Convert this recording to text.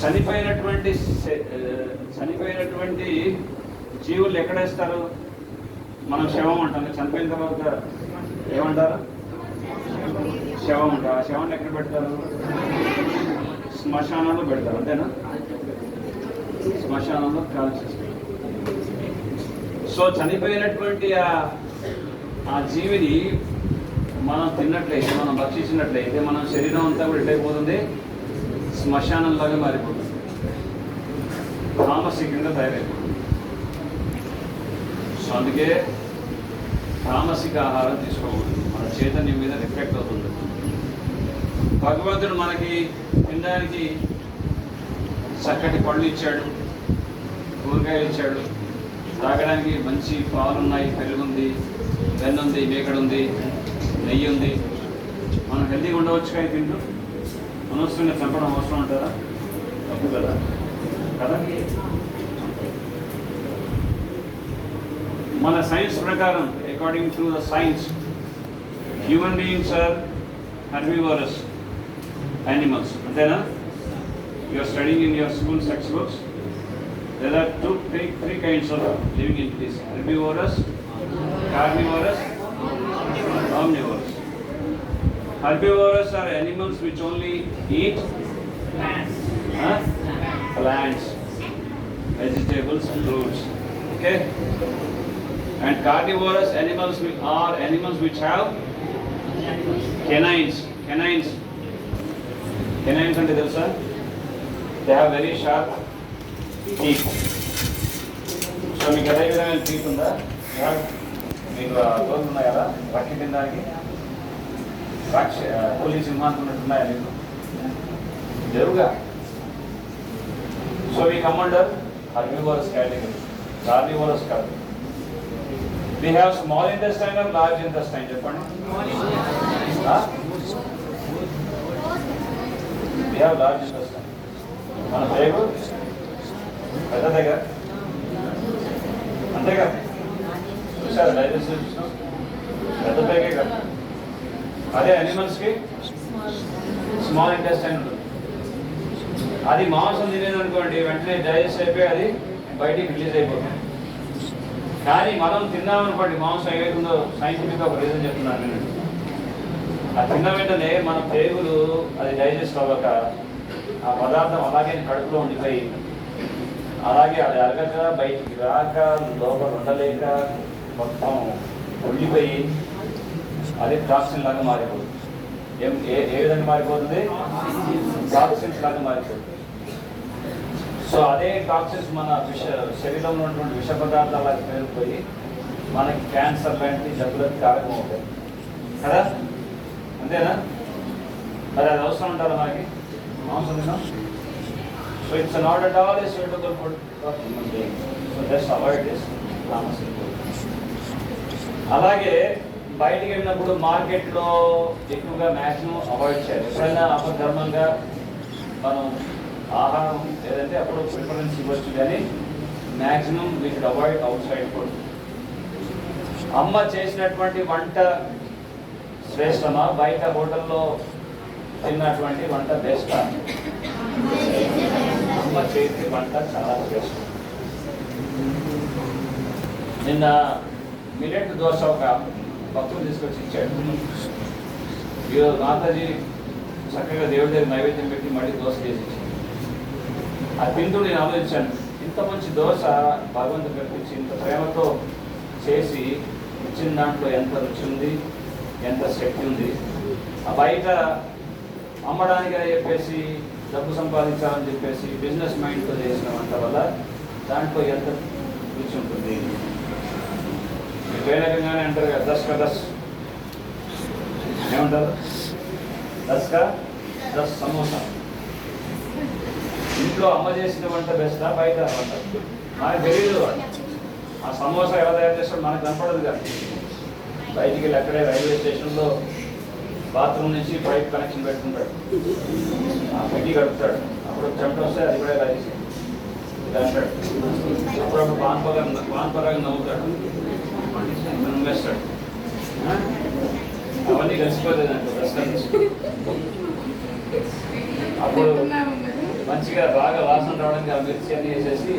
చనిపోయినటువంటి చనిపోయినటువంటి జీవులు ఎక్కడేస్తారు? మనం శవం అంటాం చనిపోయిన తర్వాత ఏమంటారు? శవం అంటారు. ఆ శవాన్ని ఎక్కడ పెడతారు? శ్మశానంలో పెడతారు. అంతేనా? శ్మశానంలో కాల్చేస్తారు సో చనిపోయినటువంటి ఆ ఆ జీవిని మనం తిన్నట్లయితే మనం భక్షించినట్లయితే మనం శరీరం అంతా కూడా ఎట్లయిపోతుంది? శ్మశానంలాగా మారిపోతుంది. తామసికంగా తయారైపోతుంది. సో అందుకే తామసిక ఆహారం తీసుకోకూడదు. మన చైతన్యం మీద రిఫ్లెక్ట్ అవుతుంది భగవంతుడు మనకి తినడానికి చక్కటి పళ్ళు ఇచ్చాడు కూరగాయలు ఇచ్చాడు. తాగడానికి మంచి పాలు ఉన్నాయి పెరుగు ఉంది వెన్న ఉంది నెయ్యి ఉంది మనం హెల్తీగా ఉండవచ్చు కానీ తింటూ అనవసరంగా చంపడం అవసరం అంటారా? తప్పు కదా. కదా? మన సైన్స్ ప్రకారం according to the science human beings are herbivorous animals అంతేనా? You are studying in your school text books there are two three three kinds of living in entities herbivorous carnivorous omnivorous. Herbivorous are animals which only eat huh? plants vegetables fruits okay and carnivorous animals which are animals which have canines canines canines అంటే తెలుసా they have very sharp teeth so మీకు అదే విధమైన teeth ఉందా yeah, మీకు రోజు ఉన్నాయి కదా రక్కి తినడానికి రాక్ష పులి సింహాంతం ఉన్నట్టున్నాయా మీకు జరుగా. So we come under herbivorous category carnivorous కాదు we have small intestine or large intestine చెప్పండి. వీ హ్యావ్ లార్జ్ ఇంటెస్టైన్ మన పేరు పెద్దదేగా. అంతేగా? చూసారు డైజెస్టివ్ సిస్టమ్ పెద్ద పేగే కదా. అదే అనిమల్స్కి స్మాల్ ఇంటెస్టైన్ ఉంటుంది. అది మాంసం తినేది అనుకోండి వెంటనే డైజెస్ట్ అయిపోయి అది బయటికి రిలీజ్ అయిపోతుంది. కానీ మనం తిన్నామనుకోండి మాంసం ఏదైతుందో సైంటిఫిక్ ఒక రీజన్ చెప్తున్నాను నేను. ఆ తిన్న వెంటనే మన పేగులు అది డైజెస్ట్ అవ్వక ఆ పదార్థం అలాగే కడుపులో ఉండిపోయి అలాగే అది అరగక బయటికి రాక లోపల ఉండలేక మొత్తం ఉండిపోయి అదే టాక్సిన్ లాగా మారిపోతుంది ఏం ఏ ఏ విధంగా మారిపోతుంది? టాక్సిన్స్ లాగా మారిపోతుంది. సో అదే టాక్సిన్స్ మన విష శరీరంలో ఉన్నటువంటి విష పదార్థాలు అలా పేరుకుపోయి మనకి క్యాన్సర్ లాంటి జబ్బులకు కారణం అవుతాయి. కదా? అంతేనా? మరి అది అవసరం ఉంటారా మనకి? మాంసం తిన్నాం? So it's not at all a suitable so just avoid being. అలాగే బయటికి వెళ్ళినప్పుడు మార్కెట్లో ఎక్కువగా మ్యాక్సిమం అవాయిడ్ చేయాలి. ఎప్పుడైనా అపధర్మంగా మనం ఆహారం ఏదంటే అప్పుడు ప్రిఫరెన్స్ ఇవ్వచ్చు కానీ maximum we should avoid outside food అమ్మ చేసినటువంటి వంట శ్రేష్టమా? బయట హోటల్లో తిన్నటువంటి వంట బెస్ట్? అమ్మ చేతి వంట చాలా శ్రేష్టం. నిన్న మిలెట్ దోశ ఒక భక్తులు తీసుకొచ్చి ఇచ్చాడు ఈరోజు మాతాజీ చక్కగా దేవుడి దగ్గర నైవేద్యం పెట్టి మళ్ళీ దోశ చేసి ఇచ్చింది. ఆ తింటూ నేను ఆలోచించాను ఇంత మంచి దోశ భగవంతుడు కల్పించి ఇంత ప్రేమతో చేసి ఇచ్చిన దాంట్లో ఎంత రుచి ఉంది ఎంత శక్తి ఉంది ఆ బయట అమ్మడానికి అని చెప్పేసి డబ్బు సంపాదించాలని చెప్పేసి బిజినెస్ మైండ్తో చేసిన వంట వల్ల దాంట్లో ఎంత రుచి ఉంటుంది? ఉపయోగంగానే అంటారు కదా దస్ కా దస్. ఏమంటారు? దస్ దస్ సమోసా. ఇంట్లో అమ్మ చేసిన వంట బెస్టా బయట వంట? మనకు తెలియదు ఆ సమోసా ఎలా తయారు చేస్తాడో మనకు కనపడదు కదా. బయటికి వెళ్ళి అక్కడే రైల్వే స్టేషన్లో బాత్రూమ్ నుంచి పైప్ కనెక్షన్ పెట్టుకుంటాడు. ఆ పెట్టి కడుపుతాడు. అప్పుడు చెమట వస్తే అది కూడా ఇలా చేసి ఇలా అంటాడు. అప్పుడప్పుడు పాన్ పరాగం పాన్ పరాగం నవ్వుతాడు. మనం వేస్తాడు అవన్నీ కలిసిపోలేదంట అప్పుడు మంచిగా బాగా వాసన రావడానికి ఆ మిర్చి అన్ని వేసేసి